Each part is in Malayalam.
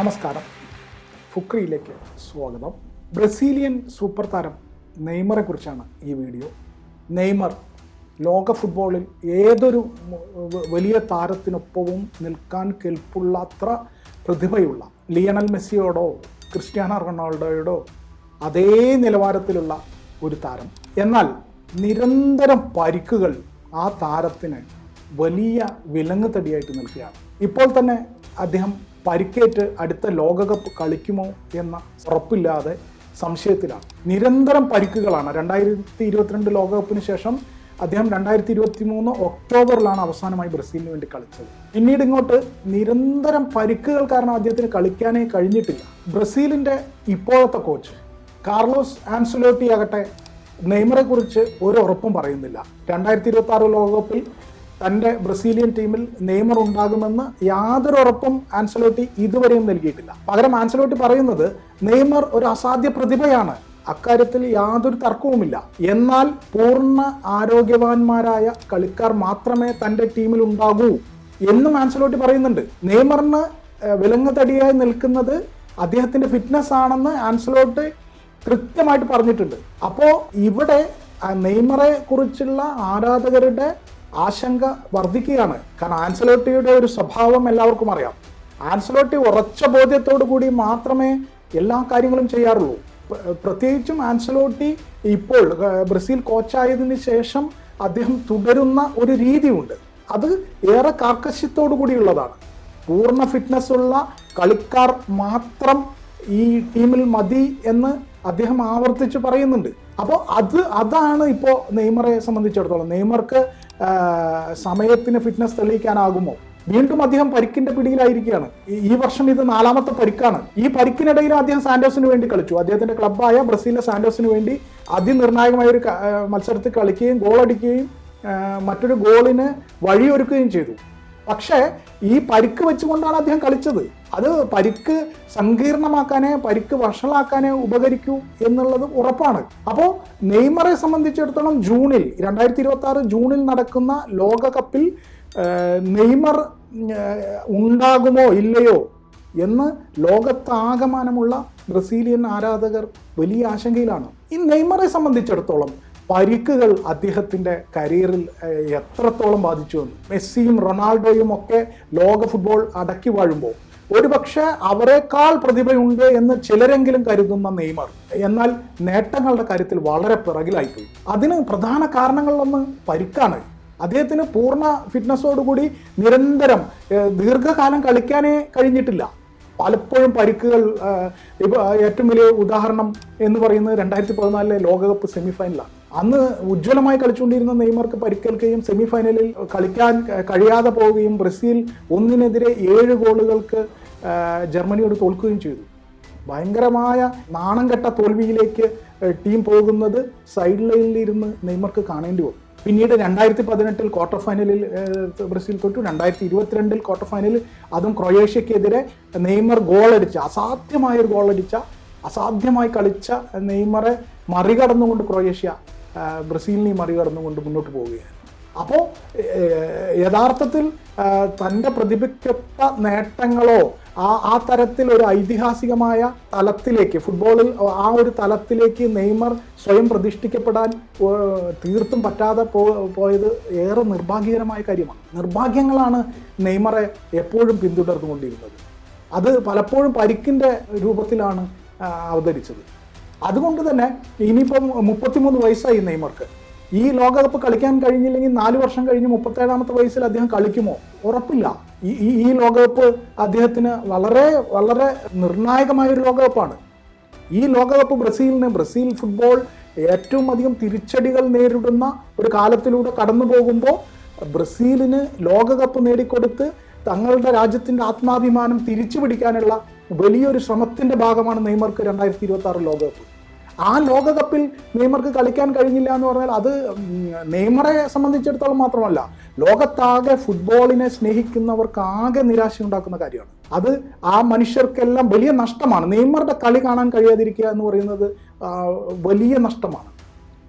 നമസ്കാരം. ഫുക്രിയിലേക്ക് സ്വാഗതം. ബ്രസീലിയൻ സൂപ്പർ താരം നെയ്മറെ കുറിച്ചാണ് ഈ വീഡിയോ. നെയ്മർ ലോക ഫുട്ബോളിൽ ഏതൊരു വലിയ താരത്തിനൊപ്പവും നിൽക്കാൻ കെൽപ്പുള്ള അത്ര പ്രതിഭയുള്ള ലിയണൽ മെസ്സിയോടോ ക്രിസ്ത്യാനോ റൊണാൾഡോയോടോ അതേ നിലവാരത്തിലുള്ള ഒരു താരം. എന്നാൽ നിരന്തരം പരിക്കുകൾ ആ താരത്തിന് വലിയ വിലങ്ങ് തടിയായിട്ട് നിൽക്കുകയാണ്. ഇപ്പോൾ തന്നെ അദ്ദേഹം പരിക്കേറ്റ് അടുത്ത ലോകകപ്പ് കളിക്കുമോ എന്ന ഉറപ്പില്ലാതെ സംശയത്തിലാണ്. നിരന്തരം പരിക്കുകളാണ്. രണ്ടായിരത്തി ഇരുപത്തിരണ്ട് ലോകകപ്പിന് ശേഷം അദ്ദേഹം രണ്ടായിരത്തി ഇരുപത്തി മൂന്ന് ഒക്ടോബറിലാണ് അവസാനമായി ബ്രസീലിന് വേണ്ടി കളിച്ചത്. പിന്നീട് ഇങ്ങോട്ട് നിരന്തരം പരിക്കുകൾ കാരണം അദ്ദേഹത്തിന് കളിക്കാനേ കഴിഞ്ഞിട്ടില്ല. ബ്രസീലിന്റെ ഇപ്പോഴത്തെ കോച്ച് കാർലോസ് ആൻസുലോട്ടി ആകട്ടെ നെയ്മറെ കുറിച്ച് ഒരു ഉറപ്പും പറയുന്നില്ല. രണ്ടായിരത്തി ഇരുപത്തി ആറ് ലോകകപ്പിൽ തന്റെ ബ്രസീലിയൻ ടീമിൽ നെയ്മർ ഉണ്ടാകുമെന്ന് യാതൊരു ഉറപ്പും ആൻസലോട്ടി ഇതുവരെയും നൽകിയിട്ടില്ല. പകരം ആൻസലോട്ടി പറയുന്നത് നെയ്മർ ഒരു അസാധ്യ പ്രതിഭയാണ്. അക്കാര്യത്തിൽ യാതൊരു തർക്കവുമില്ല. എന്നാൽ പൂർണ ആരോഗ്യവാന്മാരായ കളിക്കാർ മാത്രമേ തന്റെ ടീമിൽ ഉണ്ടാകൂ എന്നും ആൻസലോട്ടി പറയുന്നുണ്ട്. നെയ്മറിന് വിലങ്ങുതടിയായി നിൽക്കുന്നത് അദ്ദേഹത്തിന്റെ ഫിറ്റ്നസ് ആണെന്ന് ആൻസലോട്ട് കൃത്യമായിട്ട് പറഞ്ഞിട്ടുണ്ട്. അപ്പോൾ ഇവിടെ നെയ്മറെ കുറിച്ചുള്ള ആരാധകരുടെ ആശങ്ക വർദ്ധിക്കുകയാണ്. കാരണം ആൻസലോട്ടിയുടെ ഒരു സ്വഭാവം എല്ലാവർക്കും അറിയാം. ആൻസലോട്ടി ഉറച്ച ബോധ്യത്തോടു കൂടി മാത്രമേ എല്ലാ കാര്യങ്ങളും ചെയ്യാറുള്ളൂ. പ്ര- പ്രത്യേകിച്ചും ആൻസലോട്ടി ഇപ്പോൾ ബ്രസീൽ കോച്ചായതിനു ശേഷം അദ്ദേഹം തുടരുന്ന ഒരു രീതിയുണ്ട്. അത് ഏറെ കാർക്കശ്യത്തോടു കൂടിയുള്ളതാണ്. പൂർണ ഫിറ്റ്നസ് ഉള്ള കളിക്കാർ മാത്രം ഈ ടീമിൽ മതി എന്ന് അദ്ദേഹം ആവർത്തിച്ച് പറയുന്നുണ്ട്. അപ്പോൾ അത് അതാണ് ഇപ്പോൾ നെയ്മറെ സംബന്ധിച്ചിടത്തോളം. നെയ്മർക്ക് സമയത്തിന് ഫിറ്റ്നസ് തെളിയിക്കാനാകുമോ? വീണ്ടും അദ്ദേഹം പരിക്കിന്റെ പിടിയിലായിരിക്കുകയാണ്. ഈ- വർഷം ഇത് നാലാമത്തെ പരിക്കാണ്. ഈ പരിക്കിനിടയിലും അദ്ദേഹം സാന്റോസിന് വേണ്ടി കളിച്ചു. അദ്ദേഹത്തിന്റെ ക്ലബ്ബായ ബ്രസീലിലെ സാന്റോസിന് വേണ്ടി അതിനിർണായകമായ ഒരു മത്സരത്തിൽ കളിക്കുകയും ഗോൾ അടിക്കുകയും മറ്റൊരു ഗോളിന് വഴിയൊരുക്കുകയും ചെയ്തു. പക്ഷേ ഈ പരിക്ക് വെച്ചുകൊണ്ടാണ് അദ്ദേഹം കളിച്ചത്. അത് പരിക്ക് സങ്കീർണമാക്കാനേ പരിക്ക് വഷളാക്കാനേ ഉപകരിക്കൂ എന്നുള്ളത് ഉറപ്പാണ്. അപ്പോൾ നെയ്മറെ സംബന്ധിച്ചിടത്തോളം ജൂണിൽ രണ്ടായിരത്തി ഇരുപത്തി ആറ് ജൂണിൽ നടക്കുന്ന ലോകകപ്പിൽ നെയ്മർ ഉണ്ടാകുമോ ഇല്ലയോ എന്ന് ലോകത്താകമാനമുള്ള ബ്രസീലിയൻ ആരാധകർ വലിയ ആശങ്കയിലാണ്. ഈ നെയ്മറെ സംബന്ധിച്ചിടത്തോളം പരിക്കുകൾ അദ്ദേഹത്തിന്റെ കരിയറിൽ എത്രത്തോളം ബാധിച്ചു എന്ന്. മെസ്സിയും റൊണാൾഡോയും ഒക്കെ ലോക ഫുട്ബോൾ അടക്കി വാഴുമ്പോൾ ഒരുപക്ഷെ അവരെക്കാൾ പ്രതിഭയുണ്ട് എന്ന് ചിലരെങ്കിലും കരുതുന്ന നെയ്മർ. എന്നാൽ നേട്ടങ്ങളുടെ കാര്യത്തിൽ വളരെ പിറകിലായിപ്പോയി. അതിന് പ്രധാന കാരണങ്ങളിലൊന്ന് പരിക്കാണ്. അദ്ദേഹത്തിന് പൂർണ ഫിറ്റ്നസ്സോടുകൂടി നിരന്തരം ദീർഘകാലം കളിക്കാനേ കഴിഞ്ഞിട്ടില്ല. പലപ്പോഴും പരിക്കുകൾ ഏറ്റവും വലിയ ഉദാഹരണം എന്ന് പറയുന്നത് രണ്ടായിരത്തി പതിനാലിലെ ലോകകപ്പ് സെമിഫൈനലാണ്. അന്ന് ഉജ്ജ്വലമായി കളിച്ചുകൊണ്ടിരുന്ന നെയ്മർക്ക് പരിക്കേൽക്കുകയും സെമിഫൈനലിൽ കളിക്കാൻ കഴിയാതെ പോവുകയും ബ്രസീൽ ഒന്നിനെതിരെ ഏഴ് ഗോളുകൾക്ക് ജർമ്മനിയോട് തോൽക്കുകയും ചെയ്തു. ഭയങ്കരമായ നാണം കെട്ട തോൽവിയിലേക്ക് ടീം പോകുന്നത് സൈഡ് ലൈനിൽ ഇരുന്ന് നെയ്മർക്ക് കാണേണ്ടി വന്നു. പിന്നീട് രണ്ടായിരത്തി പതിനെട്ടിൽ ക്വാർട്ടർ ഫൈനലിൽ ബ്രസീൽ തൊട്ടു രണ്ടായിരത്തി ഇരുപത്തിരണ്ടിൽ ക്വാർട്ടർ ഫൈനലിൽ അതും ക്രൊയേഷ്യക്കെതിരെ നെയ്മർ ഗോളടിച്ച അസാധ്യമായൊരു ഗോളടിച്ച അസാധ്യമായി കളിച്ച നെയ്മറെ മറികടന്നുകൊണ്ട് ക്രൊയേഷ്യ ബ്രസീലിനെ മറികടന്നുകൊണ്ട് മുന്നോട്ട് പോവുകയാണ്. അപ്പോൾ യഥാർത്ഥത്തിൽ തന്റെ പ്രതിഭയ്ക്കൊത്ത നേട്ടങ്ങളോ ആ ആ തരത്തിൽ ഒരു ഐതിഹാസികമായ തലത്തിലേക്ക് ഫുട്ബോളിൽ ആ ഒരു തലത്തിലേക്ക് നെയ്മർ സ്വയം പ്രതിഷ്ഠിക്കപ്പെടാൻ തീർത്തും പറ്റാതെ പോയത് ഏറെ നിർഭാഗ്യകരമായ കാര്യമാണ്. നിർഭാഗ്യങ്ങളാണ് നെയ്മറെ എപ്പോഴും പിന്തുടർന്നുകൊണ്ടിരുന്നത്. അത് പലപ്പോഴും പരിക്കിന്റെ രൂപത്തിലാണ് അവതരിച്ചത്. അതുകൊണ്ട് തന്നെ ഇനിയിപ്പം മുപ്പത്തിമൂന്ന് വയസ്സായി നെയ്മർക്ക്. ഈ ലോകകപ്പ് കളിക്കാൻ കഴിഞ്ഞില്ലെങ്കിൽ നാല് വർഷം കഴിഞ്ഞ് മുപ്പത്തേഴാമത്തെ വയസ്സിൽ അദ്ദേഹം കളിക്കുമോ? ഉറപ്പില്ല. ഈ ഈ- ലോകകപ്പ് അദ്ദേഹത്തിന് വളരെ വളരെ നിർണായകമായ ഒരു ലോകകപ്പാണ്. ഈ ലോകകപ്പ് ബ്രസീലിന് ബ്രസീൽ ഫുട്ബോൾ ഏറ്റവും അധികം തിരിച്ചടികൾ നേരിടുന്ന ഒരു കാലത്തിലൂടെ കടന്നു പോകുമ്പോൾ ബ്രസീലിന് ലോകകപ്പ് നേടിക്കൊടുത്ത് തങ്ങളുടെ രാജ്യത്തിന്റെ ആത്മാഭിമാനം തിരിച്ചു പിടിക്കാനുള്ള വലിയൊരു ശ്രമത്തിന്റെ ഭാഗമാണ് നെയ്മർക്ക് രണ്ടായിരത്തി ഇരുപത്തി ആറ് ലോകകപ്പ്. ആ ലോകകപ്പിൽ നെയ്മർക്ക് കളിക്കാൻ കഴിഞ്ഞില്ല എന്ന് പറഞ്ഞാൽ അത് നെയ്മറെ സംബന്ധിച്ചിടത്തോളം മാത്രമല്ല ലോകത്താകെ ഫുട്ബോളിനെ സ്നേഹിക്കുന്നവർക്ക് ആകെ നിരാശ ഉണ്ടാക്കുന്ന കാര്യമാണ്. അത് ആ മനുഷ്യർക്കെല്ലാം വലിയ നഷ്ടമാണ്. നെയ്മറുടെ കളി കാണാൻ കഴിയാതിരിക്കുക എന്ന് പറയുന്നത് വലിയ നഷ്ടമാണ്.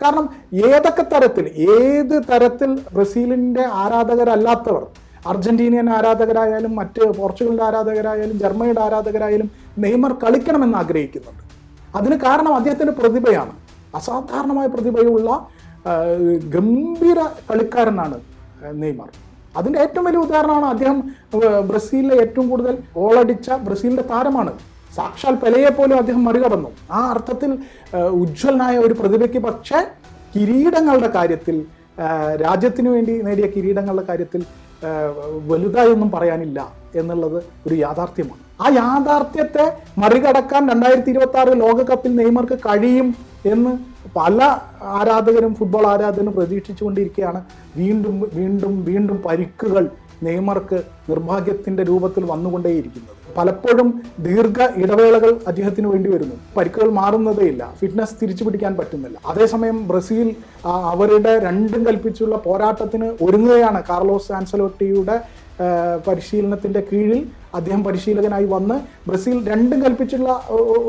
കാരണം ഏതൊക്കെ തരത്തിൽ ഏത് തരത്തിൽ ബ്രസീലിന്റെ ആരാധകരല്ലാത്തവർ അർജന്റീനിയൻ ആരാധകരായാലും മറ്റ് പോർച്ചുഗലിന്റെ ആരാധകരായാലും ജർമ്മനിയുടെ ആരാധകരായാലും നെയ്മർ കളിക്കണമെന്ന് ആഗ്രഹിക്കുന്നുണ്ട്. അതിന് കാരണം അദ്ദേഹത്തിന്റെ പ്രതിഭയാണ്. അസാധാരണമായ പ്രതിഭയുള്ള ഗംഭീര കളിക്കാരനാണ് നെയ്മർ. അതിന്റെ ഏറ്റവും വലിയ ഉദാഹരണമാണ് അദ്ദേഹം ബ്രസീലിലെ ഏറ്റവും കൂടുതൽ ഗോളടിച്ച ബ്രസീലിന്റെ താരമാണ്. സാക്ഷാൽ പെലയെ പോലും അദ്ദേഹം മറികടന്നു. ആ അർത്ഥത്തിൽ ഉജ്ജ്വലനായ ഒരു പ്രതിഭയ്ക്ക് പക്ഷേ കിരീടങ്ങളുടെ കാര്യത്തിൽ രാജ്യത്തിനു വേണ്ടി നേടിയ കിരീടങ്ങളുടെ കാര്യത്തിൽ വലുതായൊന്നും പറയാനില്ല എന്നുള്ളത് ഒരു യാഥാർത്ഥ്യമാണ്. ആ യാഥാർത്ഥ്യത്തെ മറികടക്കാൻ രണ്ടായിരത്തി ഇരുപത്തി ആറ് ലോകകപ്പിൽ നെയ്മർക്ക് കഴിയും എന്ന് പല ആരാധകരും ഫുട്ബോൾ ആരാധകരും പ്രതീക്ഷിച്ചുകൊണ്ടിരിക്കുകയാണ്. വീണ്ടും വീണ്ടും വീണ്ടും പരിക്കുകൾ നെയ്മർക്ക് നിർഭാഗ്യത്തിന്റെ രൂപത്തിൽ വന്നുകൊണ്ടേയിരിക്കുന്നത്. പലപ്പോഴും ദീർഘ ഇടവേളകൾ അദ്ദേഹത്തിന് വേണ്ടി വരുന്നു. പരിക്കുകൾ മാറുന്നതേയില്ല ഫിറ്റ്നസ് തിരിച്ചു പിടിക്കാൻ പറ്റുന്നില്ല. അതേസമയം ബ്രസീൽ അവരുടെ രണ്ടും കൽപ്പിച്ചുള്ള പോരാട്ടത്തിന് ഒരുങ്ങുകയാണ് കാർലോസ് ആൻസലോട്ടിയുടെ പരിശീലനത്തിന്റെ കീഴിൽ. അദ്ദേഹം പരിശീലകനായി വന്ന് ബ്രസീൽ രണ്ടും കൽപ്പിച്ചുള്ള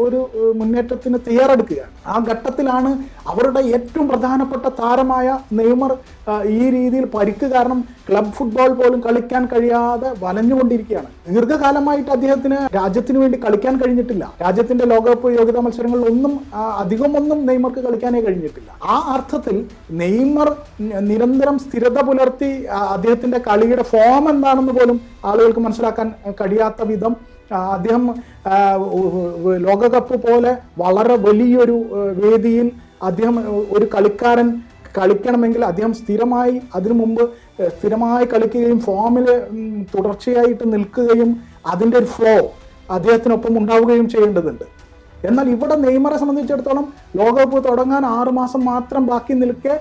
ഒരു മുന്നേറ്റത്തിന് തയ്യാറെടുക്കുകയാണ്. ആ ഘട്ടത്തിലാണ് അവരുടെ ഏറ്റവും പ്രധാനപ്പെട്ട താരമായ നെയ്മർ ഈ രീതിയിൽ പരിക്ക് കാരണം ക്ലബ് ഫുട്ബോൾ പോലും കളിക്കാൻ കഴിയാതെ വലഞ്ഞുകൊണ്ടിരിക്കുകയാണ്. ദീർഘകാലമായിട്ട് അദ്ദേഹത്തിന് രാജ്യത്തിന് വേണ്ടി കളിക്കാൻ കഴിഞ്ഞിട്ടില്ല. രാജ്യത്തിന്റെ ലോകകപ്പ് യോഗ്യതാ മത്സരങ്ങളിൽ ഒന്നും അധികമൊന്നും നെയ്മർക്ക് കളിക്കാനേ കഴിഞ്ഞിട്ടില്ല. ആ അർത്ഥത്തിൽ നെയ്മർ നിരന്തരം സ്ഥിരത പുലർത്തി അദ്ദേഹത്തിന്റെ കളിയുടെ ഫോം എന്താണെന്ന് പോലും ആളുകൾക്ക് മനസ്സിലാക്കാൻ കഴിയാത്ത വിധം അദ്ദേഹം ലോകകപ്പ് പോലെ വളരെ വലിയൊരു വേദിയിൽ അദ്ദേഹം ഒരു കളിക്കാരൻ കളിക്കണമെങ്കിൽ അദ്ദേഹം സ്ഥിരമായി അതിനു മുമ്പ് സ്ഥിരമായി കളിക്കുകയും ഫോമിൽ തുടർച്ചയായിട്ട് നിൽക്കുകയും അതിന്റെ ഒരു ഫ്ലോ അദ്ദേഹത്തിനൊപ്പം ഉണ്ടാവുകയും ചെയ്യേണ്ടതുണ്ട്. എന്നാൽ ഇവിടെ നെയ്മറെ സംബന്ധിച്ചിടത്തോളം ലോകകപ്പ് തുടങ്ങാൻ ആറുമാസം മാത്രം ബാക്കി നിൽക്കെ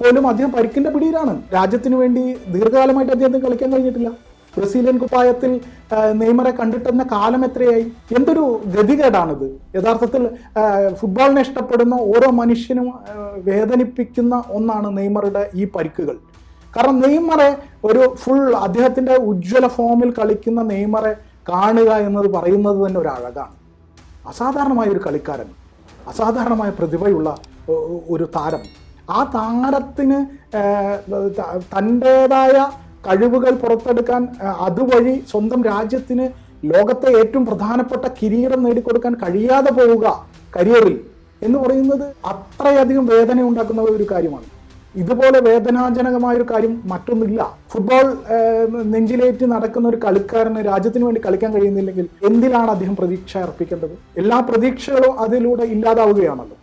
പോലും അദ്ദേഹം പരിക്കിന്റെ പിടിയിലാണ്. രാജ്യത്തിന് വേണ്ടി ദീർഘകാലമായിട്ട് അദ്ദേഹത്തിന് കളിക്കാൻ കഴിഞ്ഞിട്ടില്ല. ബ്രസീലിയൻ കുപ്പായത്തിൽ നെയ്മറെ കണ്ടിട്ടെന്ന കാലം എത്രയായി? എന്തൊരു ഗതികേടാണിത്. യഥാർത്ഥത്തിൽ ഫുട്ബോളിനെ ഇഷ്ടപ്പെടുന്ന ഓരോ മനുഷ്യനും വേദനിപ്പിക്കുന്ന ഒന്നാണ് നെയ്മറുടെ ഈ പരിക്കുകൾ. കാരണം നെയ്മറെ ഒരു ഫുൾ അദ്ദേഹത്തിന്റെ ഉജ്ജ്വല ഫോമിൽ കളിക്കുന്ന നെയ്മറെ കാണുക എന്നത് പറയുന്നത് തന്നെ ഒരു അഴകാണ്. അസാധാരണമായ ഒരു കളിക്കാരൻ. അസാധാരണമായ പ്രതിഭയുള്ള ഒരു താരം. ആ താരത്തിന് തന്റേതായ കഴിവുകൾ പുറത്തെടുക്കാൻ അതുവഴി സ്വന്തം രാജ്യത്തിന് ലോകത്തെ ഏറ്റവും പ്രധാനപ്പെട്ട കിരീടം നേടിക്കൊടുക്കാൻ കഴിയാതെ പോവുക കരിയറിൽ എന്ന് പറയുന്നത് അത്രയധികം വേദന ഉണ്ടാക്കുന്ന ഒരു കാര്യമാണ്. ഇതുപോലെ വേദനാജനകമായ ഒരു കാര്യം മറ്റൊന്നില്ല ഫുട്ബോൾ നെഞ്ചിലേറ്റ് നടക്കുന്ന ഒരു കളിക്കാരന് രാജ്യത്തിന് വേണ്ടി കളിക്കാൻ കഴിയുന്നില്ലെങ്കിൽ എന്തിനാണ് അദ്ദേഹം പ്രതീക്ഷ അർപ്പിക്കേണ്ടത്? എല്ലാ പ്രതീക്ഷകളും അതിലൂടെ ഇല്ലാതാവുകയാണല്ലോ.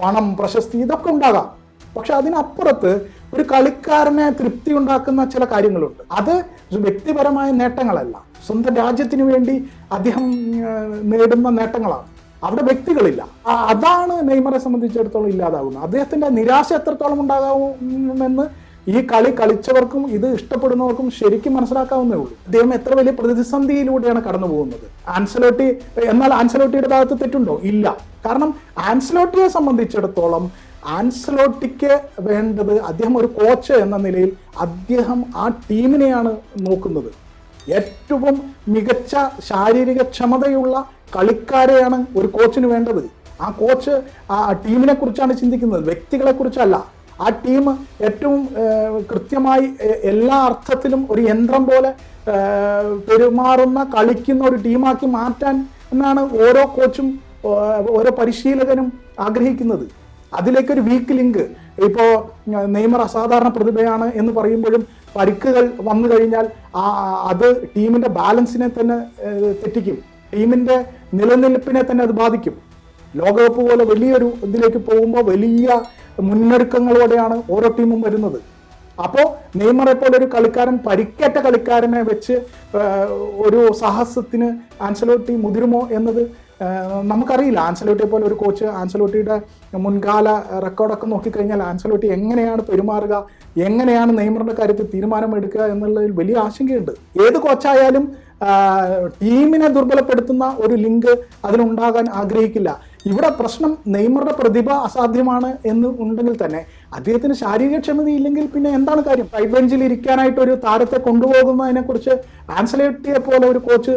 പണം പ്രശസ്തി ഇതൊക്കെ ഉണ്ടാകാം. പക്ഷെ അതിനപ്പുറത്ത് ഒരു കളിക്കാരനെ തൃപ്തി ഉണ്ടാക്കുന്ന ചില കാര്യങ്ങളുണ്ട്. അത് വ്യക്തിപരമായ നേട്ടങ്ങളല്ല. സ്വന്തം രാജ്യത്തിന് വേണ്ടി അദ്ദേഹം നേടുന്ന നേട്ടങ്ങളാണ്. അവിടെ വ്യക്തികളില്ല. അതാണ് നെയ്മറെ സംബന്ധിച്ചിടത്തോളം ഇല്ലാതാകുന്നത് അദ്ദേഹത്തിന്റെ നിരാശ എത്രത്തോളം ഉണ്ടാകാമെന്ന് ഈ കളി കളിച്ചവർക്കും ഇത് ഇഷ്ടപ്പെടുന്നവർക്കും ശരിക്കും മനസ്സിലാക്കാവുന്നേ ഉള്ളൂ. അദ്ദേഹം എത്ര വലിയ പ്രതിസന്ധിയിലൂടെയാണ് കടന്നു പോകുന്നത്. ആൻസലോട്ടി എന്നാൽ ആൻസലോട്ടിയുടെ ഭാഗത്ത് തെറ്റുണ്ടോ? ഇല്ല. കാരണം ആൻസലോട്ടിയെ സംബന്ധിച്ചിടത്തോളം ആൻസലോട്ടിക്ക് വേണ്ടത് അദ്ദേഹം ഒരു കോച്ച് എന്ന നിലയിൽ അദ്ദേഹം ആ ടീമിനെയാണ് നോക്കുന്നത്. ഏറ്റവും മികച്ച ശാരീരിക ക്ഷമതയുള്ള കളിക്കാരെയാണ് ഒരു കോച്ചിന് വേണ്ടത്. ആ കോച്ച് ആ ടീമിനെ കുറിച്ചാണ് ചിന്തിക്കുന്നത്. വ്യക്തികളെ കുറിച്ചല്ല. ആ ടീം ഏറ്റവും കൃത്യമായി എല്ലാ അർത്ഥത്തിലും ഒരു യന്ത്രം പോലെ പെരുമാറുന്ന കളിക്കുന്ന ഒരു ടീമാക്കി മാറ്റാൻ എന്നാണ് ഓരോ കോച്ചും ഓരോ പരിശീലകനും ആഗ്രഹിക്കുന്നത്. അതിലേക്കൊരു വീക്ക് ലിങ്ക് ഇപ്പോൾ നെയ്മർ അസാധാരണ പ്രതിഭയാണ് എന്ന് പറയുമ്പോഴും പരിക്കുകൾ വന്നു കഴിഞ്ഞാൽ അത് ടീമിന്റെ ബാലൻസിനെ തന്നെ തെറ്റിക്കും. ടീമിന്റെ നിലനിൽപ്പിനെ തന്നെ അത് ബാധിക്കും. ലോകകപ്പ് പോലെ വലിയൊരു ഇതിലേക്ക് പോകുമ്പോൾ വലിയ മുന്നൊരുക്കങ്ങളോടെയാണ് ഓരോ ടീമും വരുന്നത്. അപ്പോൾ നെയ്മറെ പോലെ ഒരു കളിക്കാരൻ പരിക്കേറ്റ കളിക്കാരനെ വെച്ച് ഒരു സാഹസത്തിന് ആൻസലോട്ടി മുതിരുമോ എന്നത് നമുക്കറിയില്ല. ആൻസലോട്ടിയെ പോലെ ഒരു കോച്ച് ആൻസലോട്ടിയുടെ മുൻകാല റെക്കോർഡൊക്കെ നോക്കിക്കഴിഞ്ഞാൽ ആൻസലോട്ടി എങ്ങനെയാണ് പെരുമാറുക എങ്ങനെയാണ് നെയ്മറിന്റെ കാര്യത്തിൽ തീരുമാനമെടുക്കുക എന്നുള്ളതിൽ വലിയ ആശങ്കയുണ്ട്. ഏത് കോച്ചായാലും ടീമിനെ ദുർബലപ്പെടുത്തുന്ന ഒരു ലിങ്ക് അതിനുണ്ടാകാൻ ആഗ്രഹിക്കില്ല. ഇവിടെ പ്രശ്നം നെയ്മറുടെ പ്രതിഭ അസാധ്യമാണ് എന്ന് ഉണ്ടെങ്കിൽ തന്നെ അദ്ദേഹത്തിന് ശാരീരിക ക്ഷമതയില്ലെങ്കിൽ പിന്നെ എന്താണ് കാര്യം? സൈഡ് ബെഞ്ചിൽ ഇരിക്കാനായിട്ട് ഒരു താരത്തെ കൊണ്ടുപോകുന്നതിനെ കുറിച്ച് ആൻസലേറ്റിയെ പോലെ ഒരു കോച്ച്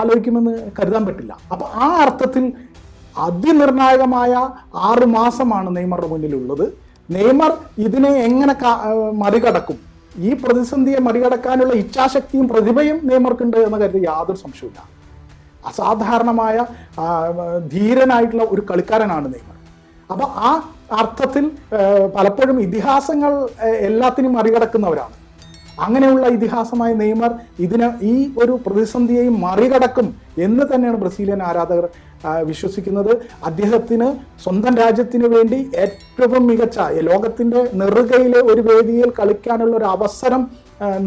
ആലോചിക്കുമെന്ന് കരുതാൻ പറ്റില്ല. അപ്പൊ ആ അർത്ഥത്തിൽ അതിനിർണായകമായ ആറ് മാസമാണ് നെയ്മറുടെ മുന്നിലുള്ളത്. നെയ്മർ ഇതിനെ എങ്ങനെ മറികടക്കും? ഈ പ്രതിസന്ധിയെ മറികടക്കാനുള്ള ഇച്ഛാശക്തിയും പ്രതിഭയും നെയ്മർക്കുണ്ട് എന്ന കാര്യത്തിൽ യാതൊരു സംശയവുമില്ല. അസാധാരണമായ ധീരനായിട്ടുള്ള ഒരു കളിക്കാരനാണ് നെയ്മർ. അപ്പോൾ ആ അർത്ഥത്തിൽ പലപ്പോഴും ഇതിഹാസങ്ങൾ എല്ലാത്തിനും മറികടക്കുന്നവരാണ്. അങ്ങനെയുള്ള ഇതിഹാസമായ നെയ്മർ ഇതിന് ഈ ഒരു പ്രതിസന്ധിയെയും മറികടക്കും എന്ന് തന്നെയാണ് ബ്രസീലിയൻ ആരാധകർ വിശ്വസിക്കുന്നത്. അദ്ദേഹത്തിന് സ്വന്തം രാജ്യത്തിന് വേണ്ടി ഏറ്റവും മികച്ച ലോകത്തിന്റെ നെറുകയിലെ ഒരു വേദിയിൽ കളിക്കാനുള്ള ഒരു അവസരം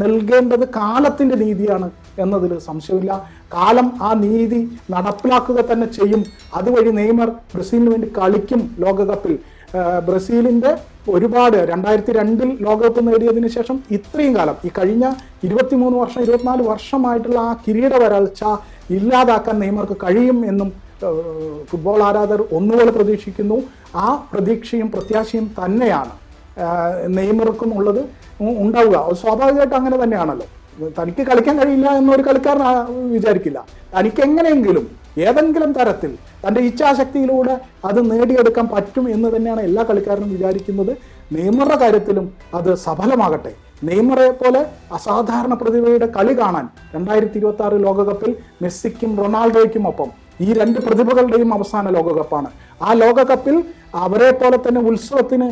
നൽകേണ്ടത് കാലത്തിന്റെ നീതിയാണ് എന്നതിൽ സംശയമില്ല. കാലം ആ നീതി നടപ്പിലാക്കുക തന്നെ ചെയ്യും. അതുവഴി നെയ്മർ ബ്രസീലിന് വേണ്ടി കളിക്കും ലോകകപ്പിൽ. ബ്രസീലിന്റെ ഒരുപാട് രണ്ടായിരത്തി രണ്ടിൽ ലോകകപ്പ് നേടിയതിന് ശേഷം ഇത്രയും കാലം ഈ കഴിഞ്ഞ ഇരുപത്തിമൂന്ന് വർഷം ഇരുപത്തിനാല് വർഷമായിട്ടുള്ള ആ കിരീട വരൾച്ച ഇല്ലാതാക്കാൻ നെയ്മർക്ക് കഴിയും എന്നും ഫുട്ബോൾ ആരാധകർ ഒന്നുപോലെ പ്രതീക്ഷിക്കുന്നു. ആ പ്രതീക്ഷയും പ്രത്യാശയും തന്നെയാണ് നെയ്മർക്കും ഉള്ളത് ഉണ്ടാവുക. സ്വാഭാവികമായിട്ട് അങ്ങനെ തന്നെയാണല്ലോ. തനിക്ക് കളിക്കാൻ കഴിയില്ല എന്നൊരു കളിക്കാരൻ വിചാരിക്കില്ല. തനിക്ക് എങ്ങനെയെങ്കിലും ഏതെങ്കിലും തരത്തിൽ തന്റെ ഇച്ഛാശക്തിയിലൂടെ അത് നേടിയെടുക്കാൻ പറ്റും എന്ന് തന്നെയാണ് എല്ലാ കളിക്കാരനും വിചാരിക്കുന്നത്. നെയ്മറുടെ കാര്യത്തിലും അത് സഫലമാകട്ടെ. നെയ്മറെ പോലെ അസാധാരണ പ്രതിഭയുടെ കളി കാണാൻ രണ്ടായിരത്തി ഇരുപത്തി ആറ് ലോകകപ്പിൽ മെസ്സിക്കും റൊണാൾഡോയ്ക്കും ഒപ്പം ഈ രണ്ട് പ്രതിഭകളുടെയും അവസാന ലോകകപ്പാണ്. ആ ലോകകപ്പിൽ അവരെ പോലെ തന്നെ ഉത്സവത്തിന്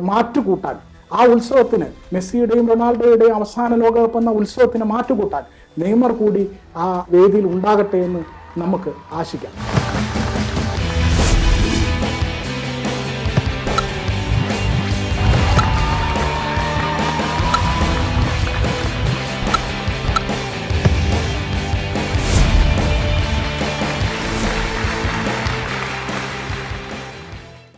മാറ്റുകൂട്ടാൻ ആ ഉത്സവത്തിന് മെസ്സിയുടെയും റൊണാൾഡോയുടെയും അവസാന ലോകകപ്പ് എന്ന ഉത്സവത്തിന് മാറ്റുകൂട്ടാൻ നെയ്മർ കൂടി ആ വേദിയിൽ ഉണ്ടാകട്ടെ എന്ന് നമുക്ക് ആശിക്കാം.